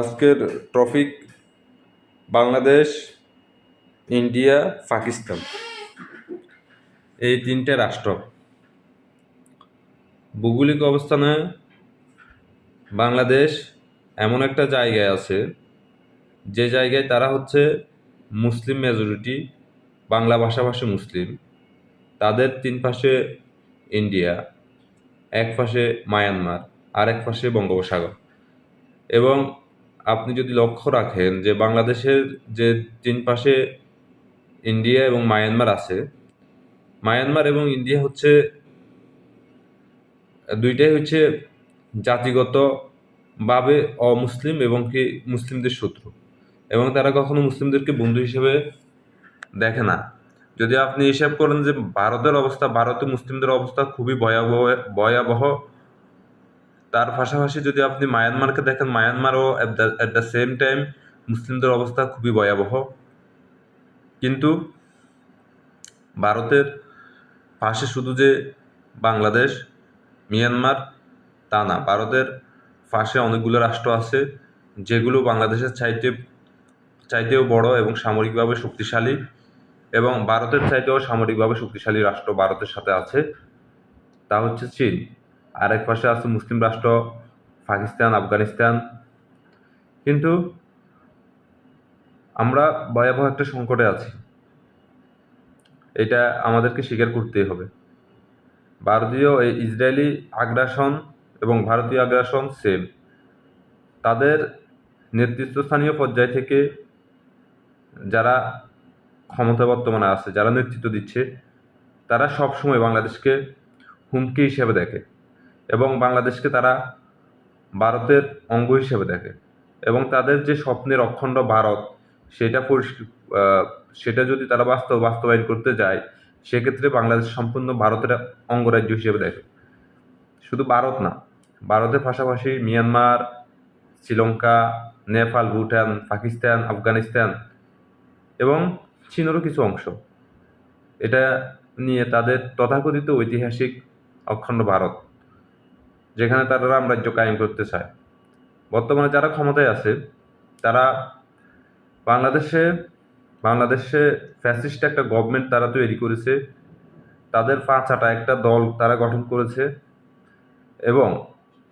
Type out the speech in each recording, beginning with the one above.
আজকের topic Bangladesh, India, Pakistan. এই তিনটে রাষ্ট্র। ভৌগোলিক অবস্থানে বাংলাদেশ এমন একটা জায়গায় আছে, যে জায়গায় তারা হচ্ছে মুসলিম মেজরিটি বাংলা ভাষাভাষী মুসলিম। তাদের তিন পাশে ইন্ডিয়া, এক পাশে মায়ানমার আর এক পাশে বঙ্গোপসাগর। এবং আপনি যদি লক্ষ্য রাখেন যে বাংলাদেশের যে তিন পাশে ইন্ডিয়া এবং মায়ানমার আছে, মায়ানমার এবং ইন্ডিয়া হচ্ছে, দুইটাই হচ্ছে জাতিগতভাবে অমুসলিম এবং কি মুসলিমদের শত্রু এবং তারা কখনো মুসলিমদেরকে বন্ধু হিসেবে দেখে না। যদি আপনি হিসাব করেন যে ভারতের অবস্থা, ভারতে মুসলিমদের অবস্থা খুবই ভয়াবহ ভয়াবহ তার পাশাপাশি যদি আপনি মায়ানমারকে দেখেন, মায়ানমারও অ্যাট দ্য সেম টাইম মুসলিমদের অবস্থা খুবই ভয়াবহ। কিন্তু ভারতের পাশে শুধু যে বাংলাদেশ, মিয়ানমার, তা না, ভারতের পাশে অনেকগুলো রাষ্ট্র আছে, যেগুলো বাংলাদেশের চাইতে, চাইতেও বড় এবং সামরিকভাবে শক্তিশালী এবং ভারতের চাইতেও সামরিকভাবে শক্তিশালী রাষ্ট্র ভারতের সাথে আছে, তা হচ্ছে চীন। আর এক পাশে আছে মুসলিম রাষ্ট্র, পাকিস্তান, আফগানিস্তান। কিন্তু আমরা ভয়াবহ একটা সংকটে আছি। এটা আমাদেরকে স্বীকার করতেই হবে। ভারতীয় এই ইসরায়েলি আগ্রাসন এবং ভারতীয় আগ্রাসন সেম তাদের নেতৃত্বস্থানীয় পর্যায় থেকে যারা ক্ষমতা বর্তমানে আছে, যারা নেতৃত্ব দিচ্ছে, তারা সবসময় বাংলাদেশকে হুমকি হিসেবে দেখে। এবং বাংলাদেশকে তারা ভারতের অঙ্গ হিসেবে দেখে। এবং তাদের যে স্বপ্নের অখণ্ড ভারত, সেটা সেটা যদি তারা বাস্তব, বাস্তবায়ন করতে যায়, সেক্ষেত্রে বাংলাদেশ সম্পূর্ণ ভারতের অঙ্গরাজ্য হিসেবে দেখে। শুধু ভারত না, ভারতের পাশাপাশি মিয়ানমার, শ্রীলঙ্কা, নেপাল, ভুটান, পাকিস্তান, আফগানিস্তান এবং চীনেরও কিছু অংশ। এটা নিয়ে তাদের তথাকথিত ঐতিহাসিক অখণ্ড ভারত। যেখানে তারা রামরাজ্য কায়েম করতে চায়। বর্তমানে যারা ক্ষমতায় আছে, তারা বাংলাদেশে বাংলাদেশে ফ্যাসিস্ট একটা গভর্নমেন্ট তারা তৈরি করেছে। তাদের পাঁচাটা একটা দল তারা গঠন করেছে এবং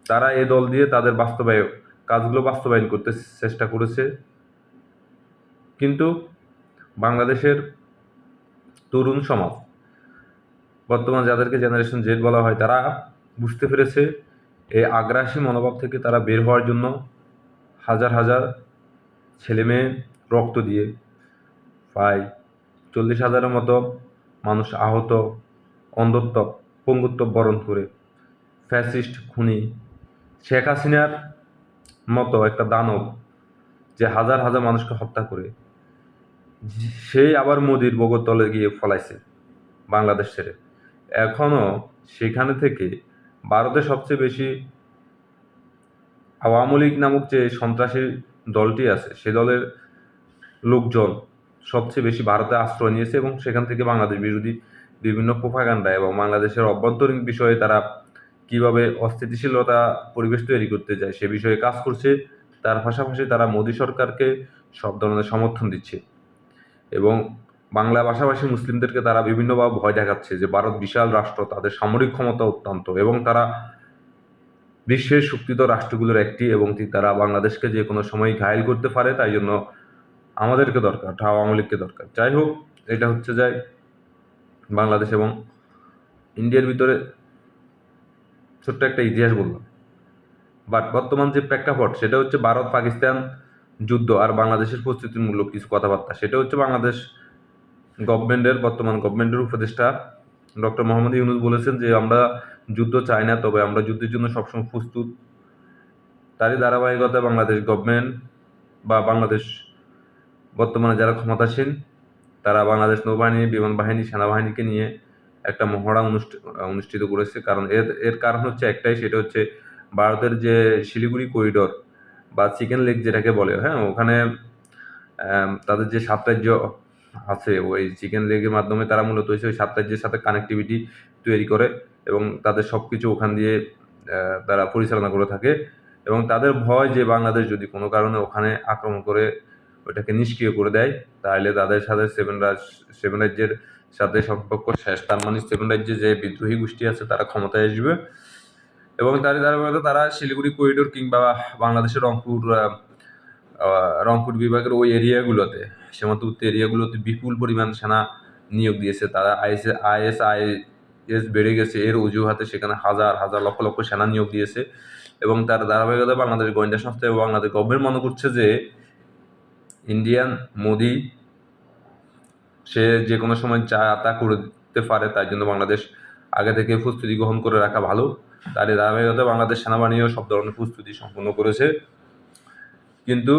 তারা এ দল দিয়ে তাদের বাস্তবায়ন কাজগুলো বাস্তবায়ন করতে চেষ্টা করেছে। কিন্তু বাংলাদেশের তরুণ সমাজ, বর্তমান যাদেরকে জেনারেশন জেড বলা হয়, তারা বুঝতে পেরেছে এই আগ্রাসী মনোভাব থেকে তারা বের হওয়ার জন্য হাজার হাজার ছেলে মেয়ে রক্ত দিয়ে প্রায় চল্লিশ হাজারের মতো মানুষ আহত, অন্ধত্ব, পঙ্গুত্ব বরণ করে ফ্যাসিস্ট খুনি শেখ হাসিনার মতো একটা দানব যে হাজার হাজার মানুষকে হত্যা করে, সেই আবার মোদির বগরতলে গিয়ে ফলাইছে বাংলাদেশ ছেড়ে। এখনও সেখানে থেকে ভারতে সবচেয়ে বেশি আওয়ামী লীগ নামক যে সন্ত্রাসী দলটি আছে, সে দলের লোকজন সবচেয়ে বেশি ভারতে আশ্রয় নিয়েছে এবং সেখান থেকে বাংলাদেশ বিরোধী বিভিন্ন প্রোপাগান্ডা এবং বাংলাদেশের অভ্যন্তরীণ বিষয়ে তারা কীভাবে অস্থিতিশীলতা পরিবেশ তৈরি করতে যায় সে বিষয়ে কাজ করছে। তার পাশাপাশি তারা মোদী সরকারকে সব ধরনের সমর্থন দিচ্ছে এবং বাংলা ভাষাভাষী মুসলিমদেরকে তারা বিভিন্নভাবে ভয় দেখাচ্ছে যে ভারত বিশাল রাষ্ট্র, তাদের সামরিক ক্ষমতা অত্যন্ত এবং তারা বিশ্বের শক্তিত রাষ্ট্রগুলোর একটি এবং তারা বাংলাদেশকে যে কোনো সময় ঘায়েল করতে পারে, তাই জন্য আমাদেরকে দরকার আওয়ামী লীগকে দরকার। যাই হোক, এটা হচ্ছে যায় বাংলাদেশ এবং ইন্ডিয়ার ভিতরে ছোট্ট একটা ইতিহাস বললাম। বাট বর্তমান যে প্রেক্ষাপট, সেটা হচ্ছে ভারত পাকিস্তান যুদ্ধ আর বাংলাদেশের প্রস্তুতিমূলক কিছু কথাবার্তা, সেটা হচ্ছে বাংলাদেশ গভর্নমেন্টের, বর্তমান গভর্নমেন্টের উপদেষ্টা ডক্টর মোহাম্মদ ইউনুস বলেছেন যে আমরা যুদ্ধ চাই না, তবে আমরা যুদ্ধের জন্য সবসময় প্রস্তুত। তারই ধারাবাহিকতায় বাংলাদেশ গভর্নমেন্ট বা বাংলাদেশ বর্তমানে যারা ক্ষমতাসীন, তারা বাংলাদেশ নৌবাহিনী, বিমান বাহিনী, সেনাবাহিনীকে নিয়ে একটা মহড়া অনুষ্ঠিত করেছে। কারণ এর এর কারণ হচ্ছে একটাই, সেটা হচ্ছে ভারতের যে শিলিগুড়ি করিডোর বা চিকেন লেক যেটাকে বলে হ্যাঁ ওখানে তাদের যে সাম্রাজ্য আছে। ওই চিকেন লেগের মাধ্যমে তারা মূলত ওই সাম্রাজ্যের সাথে কানেক্টিভিটি তৈরি করে এবং তাদের সব কিছু ওখান দিয়ে তারা পরিচালনা করে থাকে এবং তাদের ভয় যে বাংলাদেশ যদি কোনো কারণে ওখানে আক্রমণ করে ওইটাকে নিষ্ক্রিয় করে দেয়, তাহলে তাদের সাথে সেভেন রাজ সেভেন রাজ্যের সাথে সম্পর্ক শেষ। তার মানে সেভেন রাজ্যে যে বিদ্রোহী গোষ্ঠী আছে তারা ক্ষমতায় আসবে এবং ধারাবাহিকতা তারা শিলিগুড়ি করিডোর কিংবা বাংলাদেশের রংপুর রংপুর বিভাগের ওই এরিয়াগুলোতে, সীমান্তবর্তী এরিয়াগুলোতে বিপুল পরিমাণ সেনা নিয়োগ দিয়েছে। তারা আইএস আইএস আইএস বেড়ে গেছে। এর অজুহাতে সেখানে হাজার হাজার লক্ষ লক্ষ সেনা নিয়োগ দিয়েছে এবং তার ধারাবাহিকতা বাংলাদেশ গোয়েন্দা সংস্থা এবং বাংলাদেশ গভর্নমেন্ট মনে করছে যে ইন্ডিয়ান মোদি, সে যে কোনো সময় যা তা করে দিতে পারে তাই জন্য বাংলাদেশ আগে থেকে প্রস্তুতি গ্রহণ করে রাখা ভালো। তার ধারাবাহিকতা বাংলাদেশ সেনাবাহিনীও সব ধরনের প্রস্তুতি সম্পূর্ণ করেছে। কিন্তু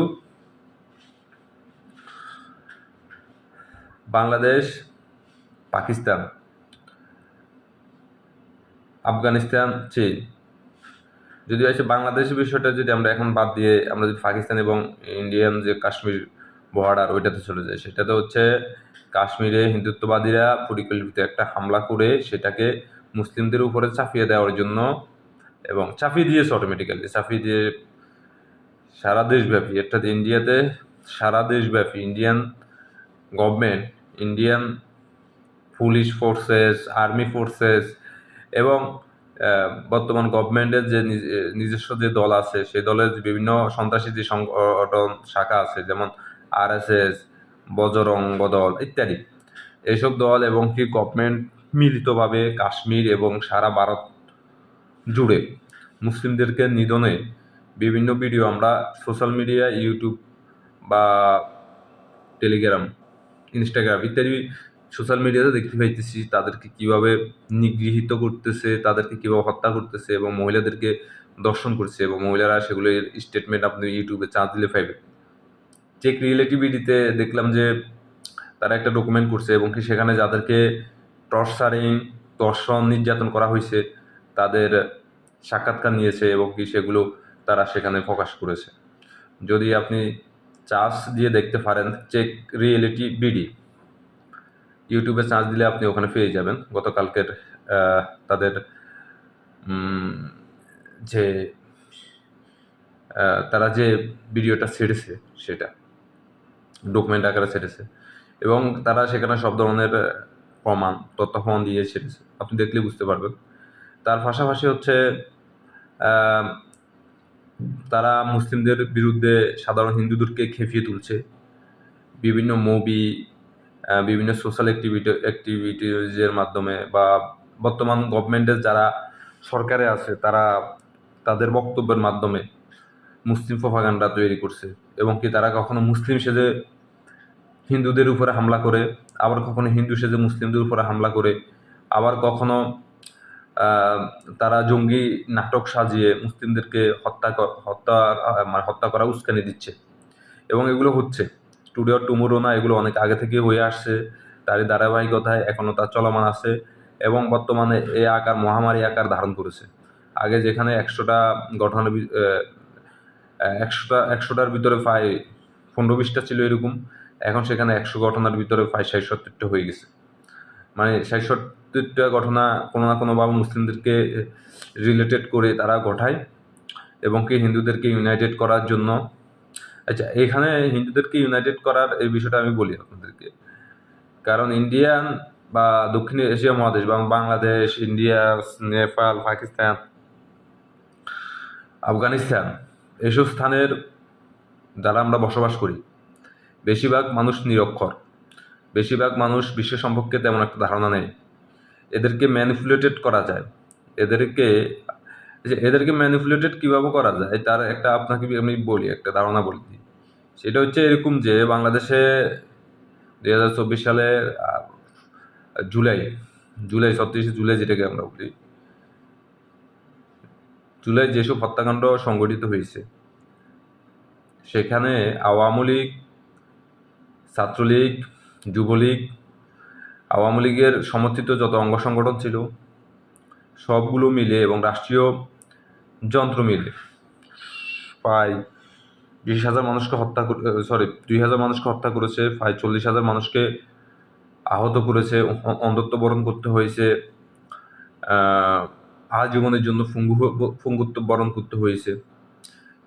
বাংলাদেশ, পাকিস্তান, আফগানিস্তান, চীন। যদি আছে বাংলাদেশের বিষয়টা যদি আমরা এখন বাদ দিয়ে আমরা যদি পাকিস্তান এবং ইন্ডিয়ান যে কাশ্মীর বর্ডার ওইটাতে চলে যায় সেটা তো হচ্ছে কাশ্মীরে হিন্দুত্ববাদীরা পরিকল্পিত একটা হামলা করে সেটাকে মুসলিমদের উপরে চাপিয়ে দেওয়ার জন্য এবং চাপিয়ে দিয়েছে অটোমেটিক্যালি চাপিয়ে দিয়ে সারা দেশব্যাপী, অর্থাৎ ইন্ডিয়াতে সারা দেশব্যাপী Indian government Indian police forces army forces এবং বর্তমান গভর্নমেন্টের যে নিজস্ব যে দল আছে, সেই দলের বিভিন্ন সন্ত্রাসী যে সংগঠন শাখা আছে, যেমন আরএসএস বজরং বদল ইত্যাদি এইসব দল এবং কি গভর্নমেন্ট মিলিতভাবে কাশ্মীর এবং সারা ভারত জুড়ে মুসলিমদেরকে নিধনে বিভিন্ন ভিডিও আমরা সোশ্যাল মিডিয়া ইউটিউব বা টেলিগ্রাম ইনস্টাগ্রাম ইত্যাদি সোশ্যাল মিডিয়াতে দেখতে পাইতেছি তাদেরকে কীভাবে নিগৃহীত করতেছে, তাদেরকে কীভাবে হত্যা করতেছে এবং মহিলাদেরকে দর্শন করছে এবং মহিলারা সেগুলোর স্টেটমেন্ট আপনি ইউটিউবে চার্জ দিলে পাইবেন। চেক রিয়েলিটিভিটিতে দেখলাম যে তারা একটা ডকুমেন্ট করছে এবং কি সেখানে যাদেরকে টর্চারিং দর্শন নির্যাতন করা হয়েছে তাদের সাক্ষাৎকার নিয়েছে এবং কি সেগুলো তারা সেখানে প্রকাশ করেছে। যদি আপনি চার্জ দিয়ে দেখতে পারেন, চেক রিয়েলিটি বিডি। ইউটিউবে চার্জ দিলে আপনি ওখানে পেয়ে যাবেন। গতকালকের তাদের যে তারা যে ভিডিওটা ছেড়েছে সেটা, ডকুমেন্ট আকারে ছেড়েছে এবং তারা সেখানে সব ধরনের প্রমাণ, তথ্য প্রমাণ দিয়ে ছেড়েছে। আপনি দেখলে বুঝতে পারবেন। তার পাশাপাশি হচ্ছে তারা মুসলিমদের বিরুদ্ধে সাধারণ হিন্দুদেরকে খেপিয়ে তুলছে। বিভিন্ন মুভি বিভিন্ন সোশ্যাল অ্যাক্টিভিটি অ্যাক্টিভিটিজের মাধ্যমে বা বর্তমান গভর্নমেন্টের যারা সরকারে আছে, তারা তাদের বক্তব্যের মাধ্যমে মুসলিম প্রপাগান্ডা তৈরি করছে। এবং কি তারা কখনো মুসলিম সেজে হিন্দুদের উপরে হামলা করে, আবার কখনো হিন্দু সেজে মুসলিমদের উপরে হামলা করে, আবার কখনো তারা জঙ্গি নাটক সাজিয়ে মুসলিমদেরকে হত্যা হত্যা মানে হত্যা করা উস্কানি দিচ্ছে। এবং এগুলো হচ্ছে। টুডে অর টুমোরো না, এগুলো অনেক আগে থেকে হয়ে আসছে। তারই ধারাবাহিকতায় এখনও তা চলমান আছে। এবং বর্তমানে এ আকার, মহামারী আকার ধারণ করেছে। আগে যেখানে একশোটা ঘটনার একশোটা, একশোটার ভিতরে প্রায় পনেরো বিশটা ছিল এরকম। এখন সেখানে একশো ঘটনার ভিতরে প্রায় ষাট সত্তরটা হয়ে গেছে। মানে ষাট সত্তরটা ঘটনা কোনো না কোনোভাবে মুসলিমদেরকে রিলেটেড করে তারা ঘটায় এবং কি হিন্দুদেরকে ইউনাইটেড করার জন্য। আচ্ছা এখানে হিন্দুদেরকে ইউনাইটেড করার এই বিষয়টা আমি বলি আপনাদেরকে। কারণ ইন্ডিয়ান বা দক্ষিণ এশিয়া মহাদেশ বা বাংলাদেশ ইন্ডিয়া নেপাল পাকিস্তান আফগানিস্তান এসব স্থানের যারা আমরা বসবাস করি। বেশিরভাগ মানুষ নিরক্ষর। বেশিরভাগ মানুষ বিশ্ব সম্পর্কে তেমন একটা ধারণা নেই। এদেরকে ম্যানিপুলেটেড করা যায়। এদেরকে এদেরকে ম্যানিপুলেটেড কীভাবে করা যায় তার একটা আপনাকে আমি বলি একটা ধারণা বলে সেটা হচ্ছে এরকম যে বাংলাদেশে দুই হাজার চব্বিশ সালে আহ, জুলাই জুলাই ছত্রিশে জুলাই যেটাকে আমরা বলি জুলাই যেসব হত্যাকাণ্ড সংঘটিত হয়েছে সেখানে আওয়ামী লীগ ছাত্রলীগ যুবলীগ, আওয়ামী লীগের সমর্থিত যত অঙ্গ সংগঠন ছিল, সবগুলো মিলে এবং রাষ্ট্রীয় যন্ত্র মিলে প্রায় বিশ হাজার মানুষকে হত্যা সরি দুই হাজার মানুষকে হত্যা করেছে, প্রায় চল্লিশ হাজার মানুষকে আহত করেছে, অ- অন্ধত্ব বরণ করতে হয়েছে আজীবনের জন্য পঙ্গু পঙ্গুত্ব বরণ করতে হয়েছে।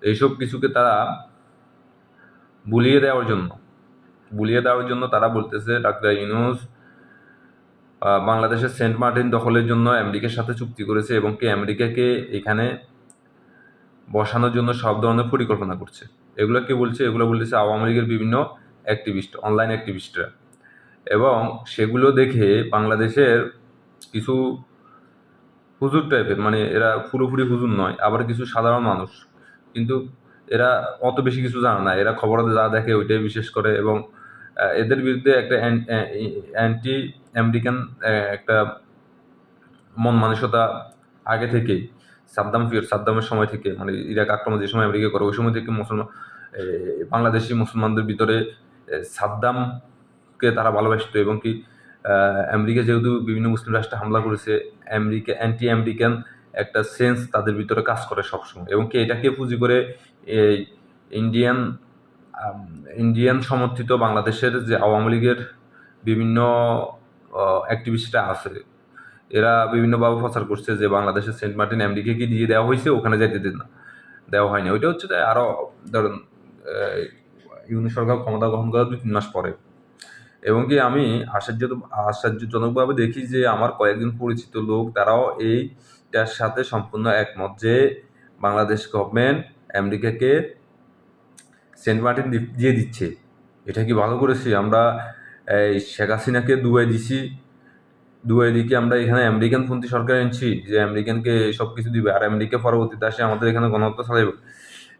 এইসব কিছুকে তারা বুলিয়ে দেওয়ার জন্য বুলিয়ে দেওয়ার জন্য তারা বলতেছে, ডাক্তার ইউনুস বাংলাদেশের সেন্ট মার্টিন দখলের জন্য আমেরিকার সাথে চুক্তি করেছে এবং কি আমেরিকাকে এখানে বসানোর জন্য সব ধরনের পরিকল্পনা করছে। এগুলো কে বলছে? এগুলো বলতেছে আওয়ামী লীগের বিভিন্ন অ্যাক্টিভিস্ট অনলাইন অ্যাক্টিভিস্টরা এবং সেগুলো দেখে বাংলাদেশের কিছু হুজুর টাইপের মানে এরা পুরোপুরি হুজুর নয়, আবার কিছু সাধারণ মানুষ। কিন্তু এরা অত বেশি কিছু জানে না। এরা খবর যা দেখে ওইটাই বিশেষ করে এবং এদের বিরুদ্ধে একটা অ্যান্টি আমেরিকান একটা মন মানসিকতা আগে থেকেই, সাদ্দাম ফির সাদ্দামের সময় থেকে মানে ইরাক আক্রমণ যে সময় আমেরিকা করে, ওই সময় থেকে মুসলমান বাংলাদেশি মুসলমানদের ভিতরে সাদ্দামকে তারা ভালোবাসতো এবং কি আমেরিকা যেহেতু বিভিন্ন মুসলিম রাষ্ট্রে হামলা করেছে, আমেরিকা অ্যান্টি আমেরিকান একটা সেন্স তাদের ভিতরে কাজ করে সবসময়। এবং কি এটাকে পুঁজি করে এই ইন্ডিয়ান ইন্ডিয়ান সমর্থিত বাংলাদেশের যে আওয়ামী লীগের বিভিন্ন অ্যাক্টিভিস্টরা আছে, এরা বিভিন্নভাবে প্রচার করছে যে বাংলাদেশের সেন্ট মার্টিন আমেরিকাকে দিয়ে দেওয়া হয়েছে, ওখানে যেতে দিন না, দেওয়া হয়নি। ওইটা হচ্ছে যে আরও ধরুন ইউনি সরকার ক্ষমতা গ্রহণ করার দুই তিন মাস পরে। এবং কি আমি আশ্চর্য, আশ্চর্যজনকভাবে দেখি যে আমার কয়েকজন পরিচিত লোক, তারাও এইটার সাথে সম্পূর্ণ একমত যে বাংলাদেশ গভর্নমেন্ট আমেরিকাকে সেন্ট মার্টিন দিয়ে দিচ্ছে। এটা কি ভালো করেছি? আমরা, এই শেখ হাসিনাকে দুবাই দিছি। দুবাই দিকে আমরা এখানে আমেরিকান পন্থী সরকার এনেছি? যে আমেরিকানকে সব কিছু দিবে। আর আমেরিকা পরবর্তীতে আসে আমাদের এখানে গণহত্যা চালাইবে।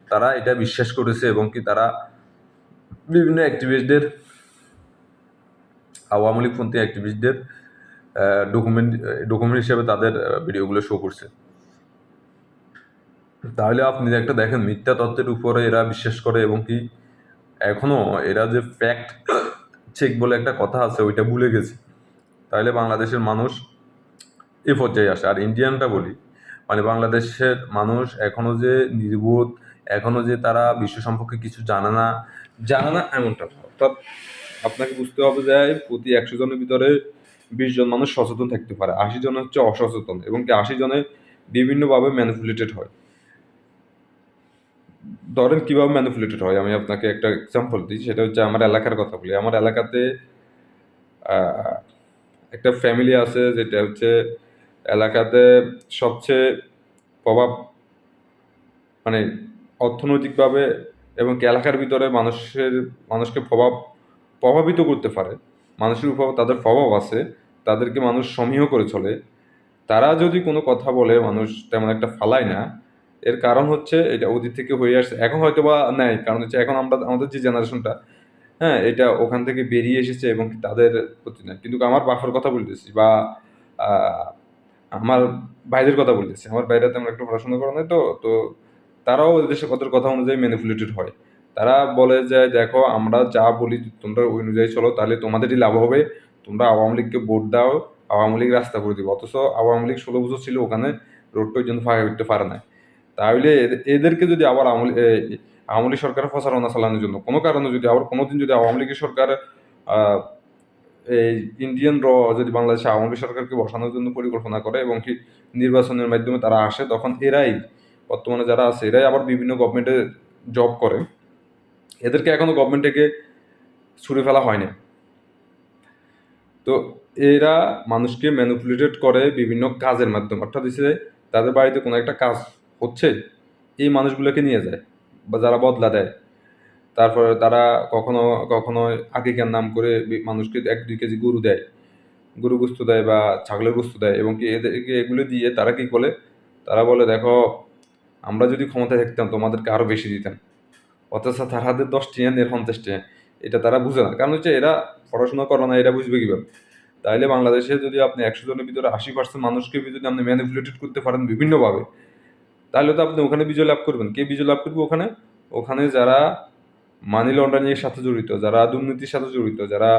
তারা এটা বিশ্বাস করেছে এবং কি তারা বিভিন্ন অ্যাক্টিভিস্টদের আওয়ামী লীগ পন্থী অ্যাক্টিভিস্টদের ডকুমেন্ট ডকুমেন্ট হিসেবে তাদের ভিডিওগুলো শো করছে। তাহলে আপনি একটা দেখেন, মিথ্যা তত্ত্বের উপরে এরা বিশ্বাস করে এবং কি এখনও এরা যে ফ্যাক্ট চেক বলে একটা কথা আছে, ওইটা ভুলে গেছে। তাহলে বাংলাদেশের মানুষ এ পর্যায়ে আসে। আর ইন্ডিয়ানটা বলি মানে বাংলাদেশের মানুষ এখনও যে নির্বোধ, এখনও যে তারা বিশ্ব সম্পর্কে কিছু জানে না জানে না এমনটা অর্থাৎ আপনাকে বুঝতে হবে যে প্রতি একশো জনের ভিতরে বিশ জন মানুষ সচেতন থাকতে পারে, আশি জন হচ্ছে অসচেতন এবং কি আশি জনে বিভিন্নভাবে ম্যানিপুলেটেড হয়। ধরেন কীভাবে ম্যানিপুলেটেড হয়, আমি আপনাকে একটা এক্সাম্পল দিই, সেটা হচ্ছে আমার এলাকার কথা বলি। আমার এলাকাতে একটা ফ্যামিলি আছে যেটা হচ্ছে এলাকাতে সবচেয়ে প্রভাব মানে অর্থনৈতিকভাবে এবং এলাকার ভিতরে মানুষের, মানুষকে প্রভাব, প্রভাবিত করতে পারে। মানুষের উপর তাদের প্রভাব আছে। তাদেরকে মানুষ সমীহ করে চলে। তারা যদি কোনো কথা বলে, মানুষ তেমন একটা ফালায় না। এর কারণ হচ্ছে এটা অতীত থেকে হয়ে আসছে। এখন হয়তো বা নেয়, কারণ হচ্ছে এখন আমরা, আমাদের যে জেনারেশনটা হ্যাঁ এটা ওখান থেকে বেরিয়ে এসেছে এবং তাদের প্রতি না। কিন্তু আমার বাফার কথা বলতেছি বা আমার ভাইদের কথা বলতেছি। আমার ভাইরা তেমন একটা পড়াশোনা করে নাই তো তো তারাও ওদের সাথে- ওদের কথা অনুযায়ী ম্যানিপুলেটেড হয়। তারা বলে যে, দেখো, আমরা যা বলি তোমরা ওই অনুযায়ী চলো, তাহলে তোমাদেরই লাভ হবে। তোমরা আওয়ামী লীগকে ভোট দাও, আওয়ামী লীগ রাস্তা করে দিব। অথচ আওয়ামী লীগ ষোলো বছর ছিল, ওখানে রোডটা ওই জন্য ফাঁকা করতে পারে না তাহলে এদের- এদেরকে যদি আবার আওয়ামী লীগ সরকার প্রচারণা চালানোর জন্য, কোনো কারণে যদি আবার কোনোদিন যদি আওয়ামী লীগের সরকার এই ইন্ডিয়ান র যদি বাংলাদেশে আওয়ামী লীগ সরকারকে বসানোর জন্য পরিকল্পনা করে এবং কি নির্বাচনের মাধ্যমে তারা আসে, তখন এরাই, বর্তমানে যারা আছে, এরাই আবার বিভিন্ন গভর্নমেন্টে জব করে। এদেরকে এখনও গভর্নমেন্ট থেকে ছুড়ে ফেলা হয়নি। তো এরা মানুষকে ম্যানিপুলেটেড করে বিভিন্ন কাজের মাধ্যমে। অর্থাৎ হচ্ছে তাদের বাড়িতে কোনো একটা কাজ হচ্ছে, এই মানুষগুলোকে নিয়ে যায় বা যারা বদলা দেয়। তারপরে তারা কখনো কখনো আকিকার নাম করে মানুষকে এক দুই কেজি গরু দেয়, গরু গোস্ত দেয় বা ছাগলের গোস্ত দেয় এবং কি এদেরকে এগুলো দিয়ে তারা কি বলে তারা বলে, দেখো, আমরা যদি ক্ষমতায় থাকতাম, তোমাদেরকে আরও বেশি দিতাম। অথচ তার হাতে দশ টিয়া নের পঞ্চাশ টিয়া, এটা তারা বুঝে না। কারণ হচ্ছে এরা পড়াশোনা করে না, এটা বুঝবে কীভাবে? তাইলে বাংলাদেশে যদি আপনি একশো জনের ভিতরে আশি পার্সেন্ট মানুষকে যদি আপনি ম্যানিপুলেটেড করতে পারেন বিভিন্নভাবে তাহলে তো আপনি ওখানে বিজয় লাভ করবেন। কে বিজয় লাভ করবে ওখানে? ওখানে যারা মানি লন্ডারিংয়ের সাথে জড়িত, যারা দুর্নীতির সাথে জড়িত, যারা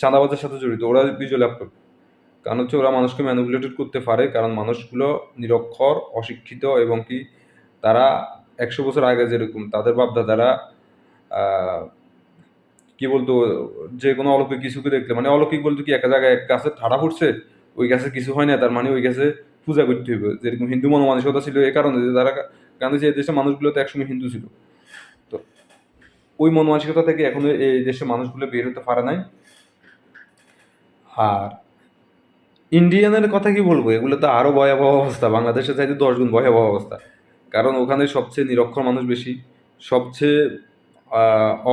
চাঁদাবাজের সাথে জড়িত, ওরা বিজয় লাভ করবে। কারণ হচ্ছে ওরা মানুষকে ম্যানিপুলেটেড করতে পারে, কারণ মানুষগুলো নিরক্ষর, অশিক্ষিত এবং কি তারা একশো বছর আগে যেরকম তাদের বাপদাদারা কি বলতো, যে কোনো অলৌকিক কিছুকে দেখলে মানে অলৌকিক বলতো কি, একটা জায়গায় এক গাছে ঠাড়া পড়ছে, ওই গাছে কিছু হয় না, তার মানে ওই গাছে পূজা করতে হবে যেরকম হিন্দু মনোমানসিকতা ছিল এই কারণে, যে তারা গান্ধীজি এই দেশের মানুষগুলো তো একসময় হিন্দু ছিল। তো ওই মন মানসিকতা থেকে এখনও এই দেশের মানুষগুলো বের হতে পারে নাই। আর ইন্ডিয়ানের কথা কি বলব, এগুলো তো আরও ভয়াবহ অবস্থা বাংলাদেশে চাইতে দশ গুণ ভয়াবহ অবস্থা। কারণ ওখানে সবচেয়ে নিরক্ষর মানুষ বেশি, সবচেয়ে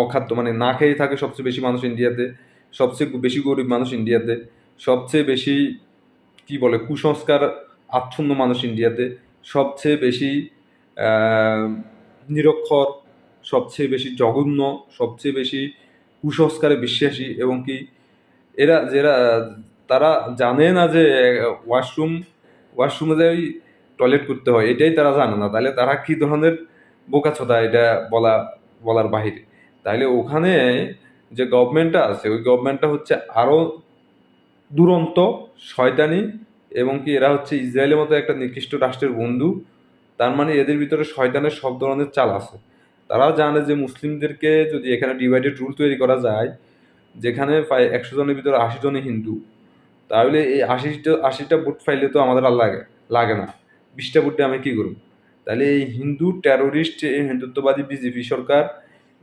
অখাদ্য মানে না খেয়ে থাকে সবচেয়ে বেশি মানুষ ইন্ডিয়াতে, সবচেয়ে বেশি গরিব মানুষ ইন্ডিয়াতে, সবচেয়ে বেশি, কি বলে, কুসংস্কার আচ্ছন্ন মানুষ ইন্ডিয়াতে, সবচেয়ে বেশি নিরক্ষর, সবচেয়ে বেশি জঘন্য, সবচেয়ে বেশি কুসংস্কারে বিশ্বাসী এবং কি, এরা যারা, তারা জানে না যে, ওয়াশরুম, ওয়াশরুমে যাই টয়লেট করতে হয়, এটাই তারা জানে না। তাহলে তারা কি ধরনের বোকাচোদা এটা বলা বলার বাহিরে। তাহলে ওখানে যে গভর্নমেন্টটা আছে, ওই গভর্নমেন্টটা হচ্ছে আরও দুরন্ত, শয়তানি এবং কি এরা হচ্ছে ইসরায়েলের মতো একটা নিকৃষ্ট রাষ্ট্রের বন্ধু। তার মানে এদের ভিতরে শয়তানের সব ধরনের চাল আছে। তারা জানে যে মুসলিমদেরকে যদি এখানে ডিভাইডেড রুল তৈরি করা যায়, যেখানে প্রায় একশো জনের ভিতরে আশি জনই হিন্দু, তাহলে এই আশিটা আশিটা বুট ফাইলে তো আমাদের আর লাগে লাগে না। বিশটা ভোটে আমি কী করব? তাহলে এই হিন্দু টেরোরিস্ট হিন্দুত্ববাদী বিজেপি সরকার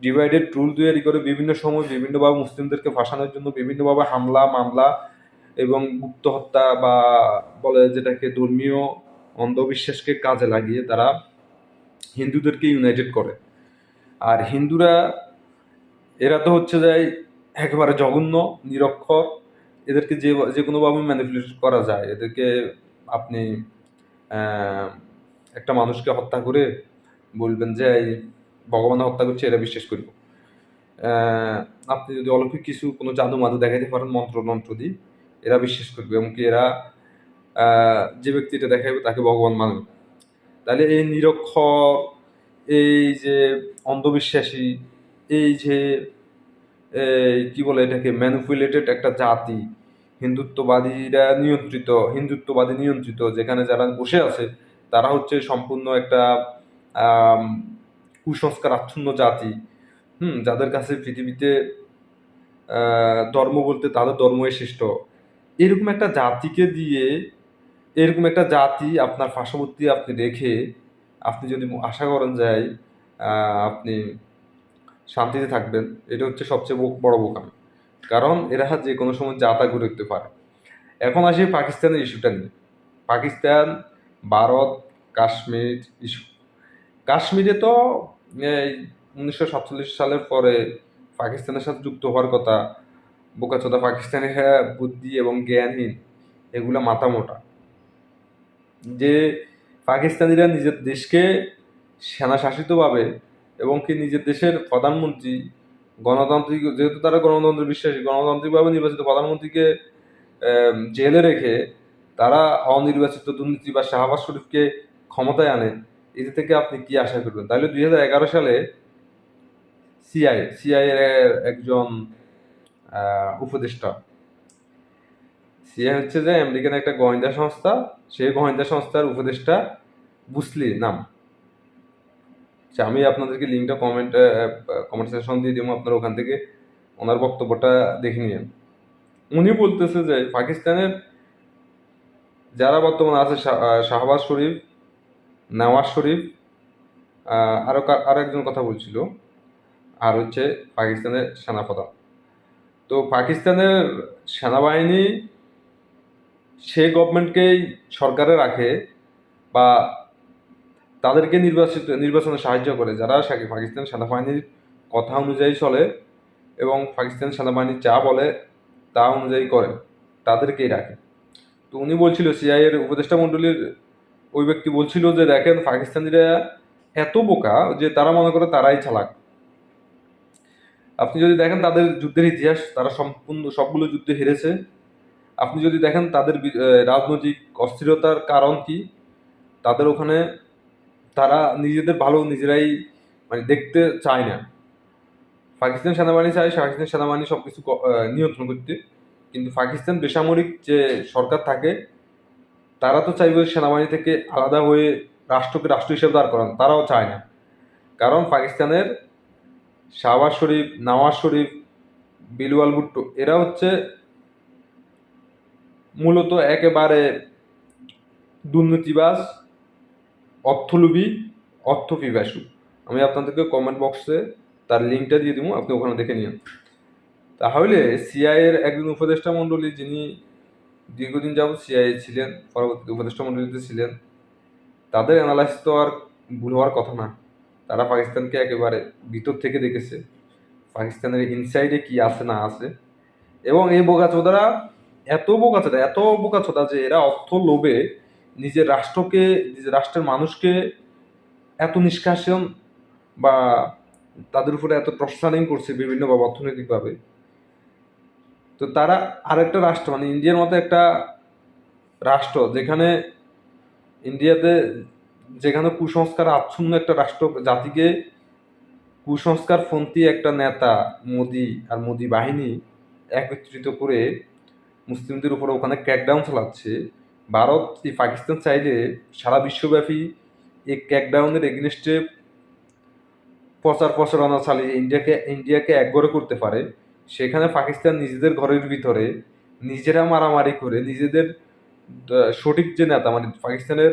ডিভাইডেড টুল তৈরি করে বিভিন্ন সময় বিভিন্নভাবে মুসলিমদেরকে ফাঁসানোর জন্য বিভিন্নভাবে হামলা, মামলা এবং গুপ্ত হত্যা বা বলে যেটাকে ধর্মীয় অন্ধবিশ্বাসকে কাজে লাগিয়ে তারা হিন্দুদেরকে ইউনাইটেড করে। আর হিন্দুরা, এরা তো হচ্ছে যে একেবারে জঘন্য, নিরক্ষর, এদেরকে যে যে কোনোভাবে ম্যানিপুলেট করা যায়। এদেরকে আপনি একটা মানুষকে হত্যা করে বলবেন যে, এই ভগবান হত্যা করছে, এরা বিশ্বাস করব। আপনি যদি অলৌকিক কিছু কোনো জাদু মাদু দেখাইতে পারেন, মন্ত্র মন্ত্র দিয়ে, এরা বিশ্বাস করবে এমনকি এরা যে ব্যক্তি এটা দেখাইবে তাকে ভগবান মানবে। তাহলে এই নিরক্ষর, এই যে অন্ধবিশ্বাসী, এই যে কি বলে এটাকে ম্যানিপুলেটেড একটা জাতি, হিন্দুত্ববাদীরা নিয়ন্ত্রিত, হিন্দুত্ববাদী নিয়ন্ত্রিত, যেখানে যারা বসে আছে তারা হচ্ছে সম্পূর্ণ একটা কুসংস্কার আচ্ছন্ন জাতি। হুম যাদের কাছে পৃথিবীতে ধর্ম বলতে তাদের ধর্মই শ্রেষ্ঠ। এরকম একটা জাতিকে দিয়ে এরকম একটা জাতি আপনার পার্শ্ববর্তী আপনি রেখে আপনি যদি আশা করেন আহ, আপনি শান্তিতে থাকবেন এটা হচ্ছে সবচেয়ে বড় বোকামি। কারণ এরা যে কোনো সময় যাতা ঘুরে উঠতে পারে। এখন আসি পাকিস্তানের ইস্যুটা নিয়ে। পাকিস্তান ভারত, কাশ্মীর কাশ্মীরে তো উনিশশো সাতচল্লিশ সালের পরে পাকিস্তানের সাথে যুক্ত হওয়ার কথা, বোকাচোদা পাকিস্তানের হ্যাঁ বুদ্ধি এবং জ্ঞানহীন, এগুলা মাথা মোটা যে পাকিস্তানিরা নিজের দেশকে সেনাশাসিতভাবে এবং কি নিজের দেশের প্রধানমন্ত্রী, গণতান্ত্রিক, যেহেতু তারা গণতন্ত্র বিশ্বাসী, গণতান্ত্রিকভাবে নির্বাচিত প্রধানমন্ত্রীকে জেলে রেখে তারা অনির্বাচিত দুর্নীতি বা শাহবাজ শরীফকে ক্ষমতায় আনে, এতে থেকে আপনি কি আশা করবেন? তাহলে দুই হাজার এগারো সালে সিআই সিআই এর একজন উপদেষ্টা। সিআই হচ্ছে যে আমেরিকান একটা গোয়েন্দা সংস্থা। সেই গোয়েন্দা সংস্থার উপদেষ্টা বুসলি নাম। আমি আপনাদেরকে লিঙ্কটা কমেন্ট কমেন্ট সেকশন দিয়ে দিব, আপনারা ওখান থেকে ওনার বক্তব্যটা দেখে নিন উনি বলতেছে যে পাকিস্তানের যারা বর্তমানে আছে শাহবাজ শরীফ, নওয়াজ শরীফ আরও আরও কা- একজন কথা বলছিল, আর হচ্ছে পাকিস্তানের সেনাপ্রধান। তো পাকিস্তানের সেনাবাহিনী সে গভর্নমেন্টকেই সরকারে রাখে বা তাদেরকে নির্বাচিত, নির্বাচনে সাহায্য করে, যারা পাকিস্তান সেনাবাহিনীর কথা অনুযায়ী চলে এবং পাকিস্তান সেনাবাহিনী যা বলে তা অনুযায়ী করে, তাদেরকেই রাখে। তো উনি বলছিল সিআই এর উপদেষ্টা মণ্ডলীর ওই ব্যক্তি বলছিল যে, দেখেন পাকিস্তানিরা এত বোকা যে তারা মনে করে তারাই চালাক। আপনি যদি দেখেন তাদের যুদ্ধের ইতিহাস, তারা সম্পূর্ণ সবগুলো যুদ্ধে হেরেছে। আপনি যদি দেখেন তাদের রাজনৈতিক অস্থিরতার কারণ কি, তাদের ওখানে তারা নিজেদের ভালো নিজেরাই মানে দেখতে চায় না। পাকিস্তান সেনাবাহিনী চায়, পাকিস্তান সেনাবাহিনী সব কিছু নিয়ন্ত্রণ করতে। কিন্তু পাকিস্তান বেসামরিক যে সরকার থাকে, তারা তো চাইবে সেনাবাহিনী থেকে আলাদা হয়ে রাষ্ট্রকে রাষ্ট্র হিসেবে দাঁড় করান। তারাও চায় না। কারণ পাকিস্তানের শাহবাজ শরীফ, নওয়াজ শরীফ, বিলওয়াল ভুট্টো, এরা হচ্ছে মূলত একেবারে দুর্নীতিবাজ, অর্থলোভী অর্থ পিপাসু আমি আপনাদেরকে কমেন্ট বক্সে তার লিঙ্কটা দিয়ে দিব, আপনি ওখানে দেখে নিন। তাহলে সিআইয়ের একজন উপদেষ্টা মণ্ডলী যিনি দীর্ঘদিন যাবৎ সিআইএ ছিলেন পরবর্তী উপদেষ্টা মণ্ডলীতে ছিলেন, তাদের অ্যানালাইসিস তো আর ভুল হওয়ার কথা না। তারা পাকিস্তানকে একেবারে ভিতর থেকে দেখেছে, পাকিস্তানের ইনসাইডে কি আছে না আছে। এবং এই বোকাচোদারা, এত বোকাচোদা এত বোকাচোদা যে এরা অর্থ লোভে নিজের রাষ্ট্রকে, নিজের রাষ্ট্রের মানুষকে এত নিষ্কাশন বা তাদের উপরে এত প্রসারিং করছে বিভিন্নভাবে অর্থনৈতিকভাবে। তো তারা আরেকটা রাষ্ট্র মানে ইন্ডিয়ার মতো একটা রাষ্ট্র যেখানে ইন্ডিয়াতে যেখানে কুসংস্কার আচ্ছন্ন একটা রাষ্ট্র, জাতিকে কুসংস্কারপন্থী একটা নেতা, মোদি আর মোদি বাহিনী একত্রিত করে মুসলিমদের উপরে ওখানে ক্র্যাকডাউন চালাচ্ছে। ভারত এই পাকিস্তান চাইলে সারা বিশ্বব্যাপী এই ক্র্যাকডাউনের এগেনস্টে প্রচার প্রচারণা চালিয়ে ইন্ডিয়াকে ইন্ডিয়াকে একগরে করতে পারে? সেখানে পাকিস্তান নিজেদের ঘরের ভিতরে নিজেরা মারামারি করে নিজেদের সঠিক যে নেতা মানে পাকিস্তানের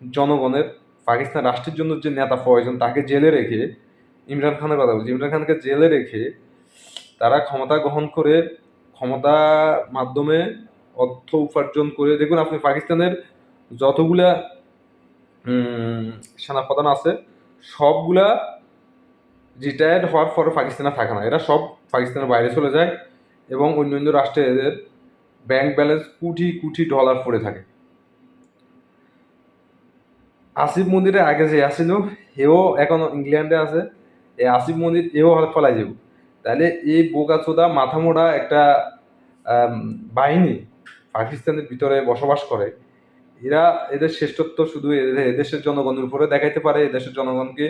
জনগণের, পাকিস্তান রাষ্ট্রের জন্য যে নেতা প্রয়োজন, তাকে জেলে রেখে, ইমরান খানের কথা বলছি, ইমরান খানকে জেলে রেখে তারা ক্ষমতা গ্রহণ করে, ক্ষমতা মাধ্যমে অর্থ উপার্জন করে, দেখুন আপনি পাকিস্তানের যতগুলা সেনাপ্রধান আছে, সবগুলা রিটায়ার্ড হওয়ার পরে পাকিস্তানে থাকে না। এরা সব পাকিস্তানের বাইরে চলে যায় এবং অন্য অন্য রাষ্ট্রে এদের bank balance crore crore dollar পড়ে থাকে। আসিফ মন্দিরে আগে যে আসিল এও এখন ইংল্যান্ডে আছে। এই আসিফ মন্দির এও হয়তো ফলাই যাব। তাহলে এই বোকাচোদা মাথা মোড়া একটা বাহিনী পাকিস্তানের ভিতরে বসবাস করে। এরা এদের শ্রেষ্ঠত্ব শুধু এদেশের জনগণের উপরে দেখাইতে পারে। এদেশের জনগণকে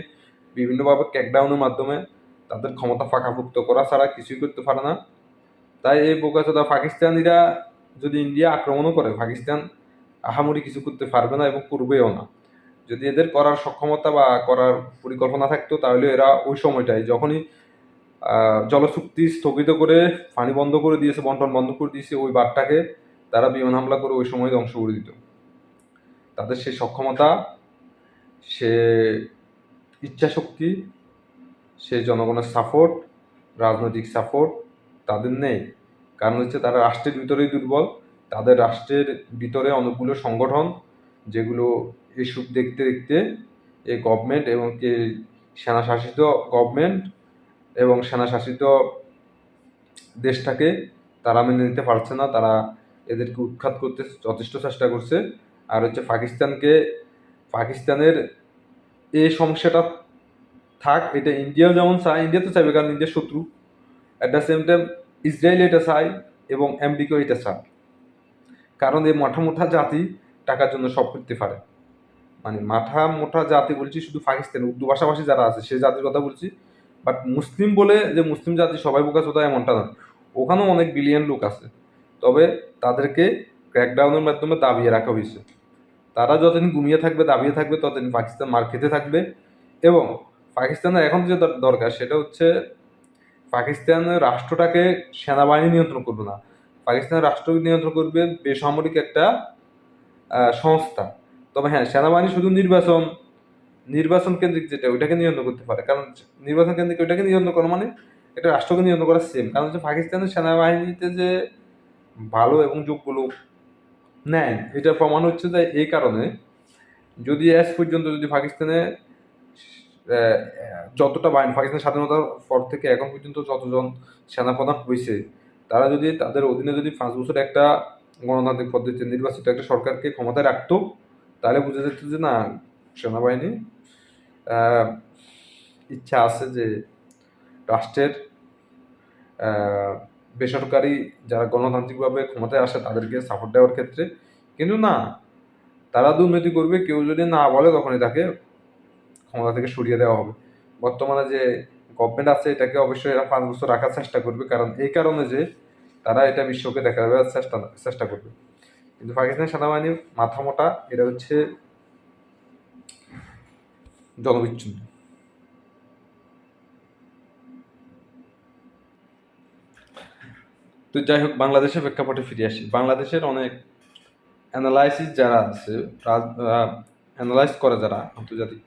বিভিন্নভাবে ক্যাকডাউনের মাধ্যমে তাদের ক্ষমতা ফাঁকাভুক্ত করা ছাড়া কিছুই করতে পারে না। তাই এই বোকাচোদা পাকিস্তানিরা যদি ইন্ডিয়া আক্রমণও করে পাকিস্তান আহামরি কিছু করতে পারবে না এবং করবেও না। যদি এদের করার সক্ষমতা বা করার পরিকল্পনা থাকতো তাহলে এরা ওই সময়টায় যখনই আহ, জলচুক্তি স্থগিত করে পানি বন্ধ করে দিয়েছে বন্টন বন্ধ করে দিয়েছে ওই বারটাকে তারা বিমান হামলা করে ওই সময় ধ্বংস করে দিত। তাদের সে সক্ষমতা সে ইচ্ছা শক্তি সে জনগণের সাপোর্ট রাজনৈতিক সাপোর্ট তাদের নেই। কারণ হচ্ছে তারা রাষ্ট্রের ভিতরেই দুর্বল। তাদের রাষ্ট্রের ভিতরে অনেকগুলো সংগঠন যেগুলো এসব দেখতে দেখতে এই গভর্নমেন্ট এবং এই সেনাশাসিত গভর্নমেন্ট এবং সেনাশাসিত দেশটাকে তারা মেনে নিতে পারছে না। তারা এদেরকে উৎখাত করতে যথেষ্ট চেষ্টা করছে। আর হচ্ছে পাকিস্তানকে, পাকিস্তানের এই সমস্যাটা থাক, এটা ইন্ডিয়াও যেমন চায় ইন্ডিয়া তো চাইবে, কারণ ইন্ডিয়ার শত্রু। At the same time Israel এটা চায় এবং আমেরিকাও এটা চায়। কারণ এই মাঠা মোটা জাতি টাকার জন্য সব করতে পারে। মানে মাথা মোটা জাতি বলছি শুধু পাকিস্তান, উর্দু ভাষাভাষী যারা আছে, সে জাতির কথা বলছি। বাট মুসলিম বলে যে মুসলিম জাতি সবাই বোকা চোদা এমনটা না। ওখানেও অনেক বিলিয়ন লোক আছে। তবে তাদেরকে ক্র্যাকডাউনের মাধ্যমে দাবিয়ে রাখা হয়েছে। তারা যতদিন ঘুমিয়ে থাকবে, দাবিয়ে থাকবে, ততদিন পাকিস্তান মার খেতে থাকবে। এবং পাকিস্তানের এখন যে দর- দরকার, সেটা হচ্ছে পাকিস্তানের রাষ্ট্রটাকে সেনাবাহিনী নিয়ন্ত্রণ করবে না। পাকিস্তানের রাষ্ট্র নিয়ন্ত্রণ করবে বেসামরিক একটা সংস্থা। তবে হ্যাঁ সেনাবাহিনী শুধু নির্বাচন নির্বাচন কেন্দ্রিক যেটা, ওইটাকে নিয়ন্ত্রণ করতে পারে। কারণ নির্বাচন কেন্দ্রিক ওইটাকে নিয়ন্ত্রণ করা মানে এটা রাষ্ট্রকে নিয়ন্ত্রণ করা সেম কারণ হচ্ছে পাকিস্তানের সেনাবাহিনীতে যে ভালো এবং যোগ্য লোক নেয় এটার প্রমাণ হচ্ছে যে এই কারণে যদি আজ পর্যন্ত যদি পাকিস্তানে যতটা বাহিনী পাকিস্তান স্বাধীনতার পর থেকে এখন পর্যন্ত যতজন সেনাপ্রধান হয়েছে, তারা যদি তাদের অধীনে যদি পাঁচ বছর একটা গণতান্ত্রিক পদ্ধতিতে নির্বাচিত একটা সরকারকে ক্ষমতায় রাখতো, তাহলে বোঝা যেত যে না, সেনাবাহিনী ইচ্ছা আছে যে রাষ্ট্রের বেসরকারি যারা গণতান্ত্রিকভাবে ক্ষমতায় আসে তাদেরকে সাপোর্ট দেওয়ার ক্ষেত্রে। কিন্তু না, তারা দুর্নীতি করবে, কেউ যদি না বলে তখনই তাকে ক্ষমতা থেকে সরিয়ে দেওয়া হবে। বর্তমানে যে গভর্নমেন্ট আছে, এটাকে অবশ্যই এরা পাঁচ বছর রাখার চেষ্টা করবে, কারণ এই কারণে যে তারা এটা বিশ্বকে দেখাবার চেষ্টা চেষ্টা করবে। কিন্তু পাকিস্তান সেনাবাহিনীর মাথা মোটা এটা হচ্ছে জনবিচ্ছিন্ন। তো যাই হোক বাংলাদেশের প্রেক্ষাপটে ফিরে আসি। বাংলাদেশের অনেক অ্যানালাইসিস যারা আছে অ্যানালাইজ করে যারা আন্তর্জাতিক